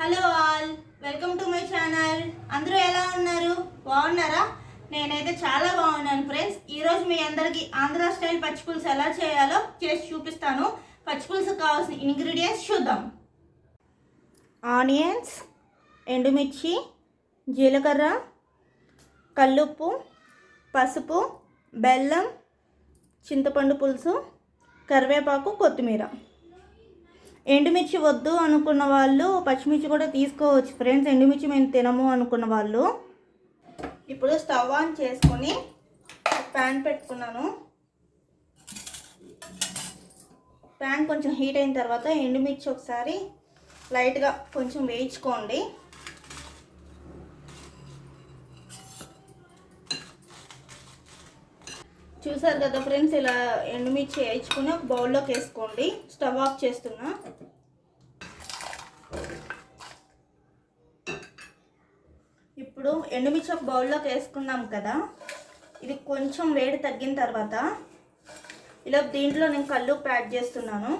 Hello all welcome to my channel అందరూ ఎలా ఉన్నారు? బాగున్నారా? నేనైతే చాలా బాగున్నాను ఫ్రెండ్స్ ఈరోజు మీ అందరికీ ఆంధ్ర స్టైల్ పచ్చి పులుసు ఎలా చేయాలో చేసి చూపిస్తాను. పచ్చి పులుసు కావాల్సిన ఇంగ్రీడియంట్స్ చూద్దాం. ఆనియన్స్ ఎండుమిర్చి జీలకర్ర కల్లుప్పు పసుపు బెల్లం చింతపండు పులుసు కరివేపాకు కొత్తిమీర. ఎండుమిర్చి వద్దు అనుకున్న వాళ్ళు పచ్చిమిర్చి కూడా తీసుకోవచ్చు ఫ్రెండ్స్. ఎండుమిర్చి మేము తినము అనుకున్న వాళ్ళు. ఇప్పుడు స్టవ్ ఆన్ చేసుకొని ప్యాన్ పెట్టుకున్నాను. ప్యాన్ కొంచెం హీట్ అయిన తర్వాత ఎండుమిర్చి ఒకసారి లైట్గా కొంచెం వేయించుకోండి. చూసారు కదా ఫ్రెండ్స్ ఇలా ఎండుమిర్చి వేయించుకుని ఒక బౌల్లోకి వేసుకోండి. స్టవ్ ఆఫ్ చేస్తున్నా. ఇప్పుడు ఎండుమిర్చి ఒక బౌల్లోకి వేసుకున్నాం కదా. ఇది కొంచెం వేడి తగ్గిన తర్వాత ఇలా దీంట్లో నేను కల్లుప్పు యాడ్ చేస్తున్నాను.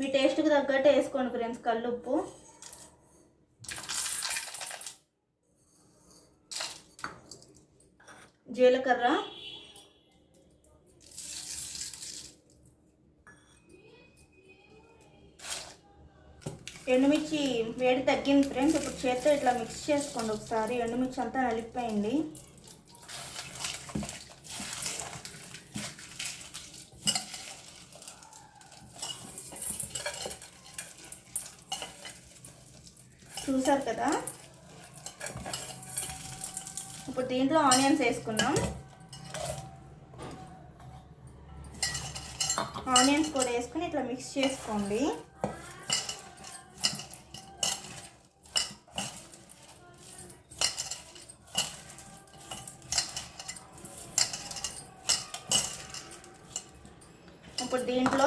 మీ టేస్ట్కి తగ్గట్టు వేసుకోండి ఫ్రెండ్స్ కల్లుప్పు. జీలకర్ర. ఎండుమిర్చి వేడి తగ్గింది ఫ్రెండ్స్. ఇప్పుడు చేత్తో ఇట్లా మిక్స్ చేసుకోండి ఒకసారి. ఎండుమిర్చి అంతా నలిపిపోయింది చూసారు కదా? ఇప్పుడు దీంట్లో ఆనియన్స్ వేసుకున్నాం ఆనియన్స్ కూడా వేసుకుని ఇట్లా మిక్స్ చేసుకోండి. ఇప్పుడు దీంట్లో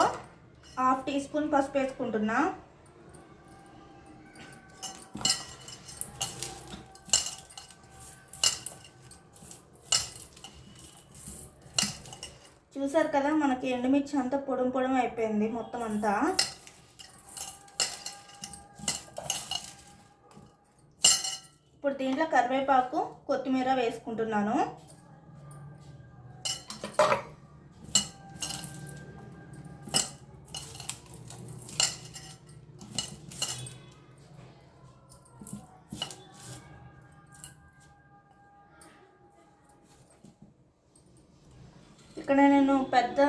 హాఫ్ టీ స్పూన్ పసుపు వేసుకుంటున్నా. చూసారు కదా మనకి ఎండుమిర్చి అంతా పొడం పొడం అయిపోయింది మొత్తం అంతా. ఇప్పుడు దీంట్లో కరివేపాకు కొత్తిమీర వేసుకుంటున్నాను. ఇక్కడ నేను పెద్ద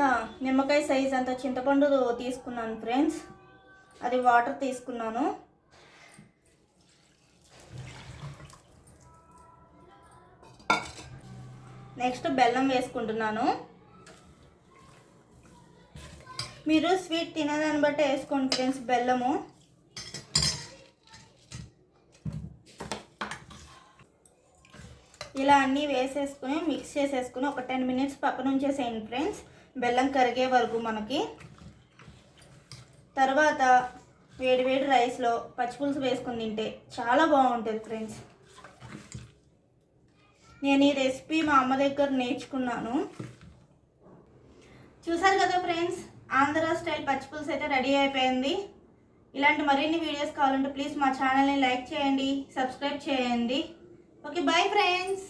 నిమ్మకాయ సైజ్ అంత చింతపండు తీసుకున్నాను ఫ్రెండ్స్. అది వాటర్ తీసుకున్నాను. నెక్స్ట్ బెల్లం వేసుకుంటున్నాను. మీరు స్వీట్ తినేదాన్ని బట్టి వేసుకోండి ఫ్రెండ్స్ బెల్లము. ఇలా అన్నీ వేసేసుకుని మిక్స్ చేసేసుకుని ఒక టెన్ మినిట్స్ పక్కన ఉంచేసేయండి ఫ్రెండ్స్ బెల్లం కరిగే వరకు మనకి. తర్వాత వేడి వేడి రైస్లో పచ్చిపులుసు వేసుకుని తింటే చాలా బాగుంటుంది ఫ్రెండ్స్ నేను ఈ రెసిపీ మా అమ్మ దగ్గర నేర్చుకున్నాను. చూసారు కదా ఫ్రెండ్స్ ఆంధ్ర స్టైల్ పచ్చిపులుసు అయితే రెడీ అయిపోయింది. ఇలాంటి మరిన్ని వీడియోస్ కావాలంటే ప్లీజ్ మా ఛానల్ని లైక్ చేయండి సబ్స్క్రైబ్ చేయండి. Okay bye friends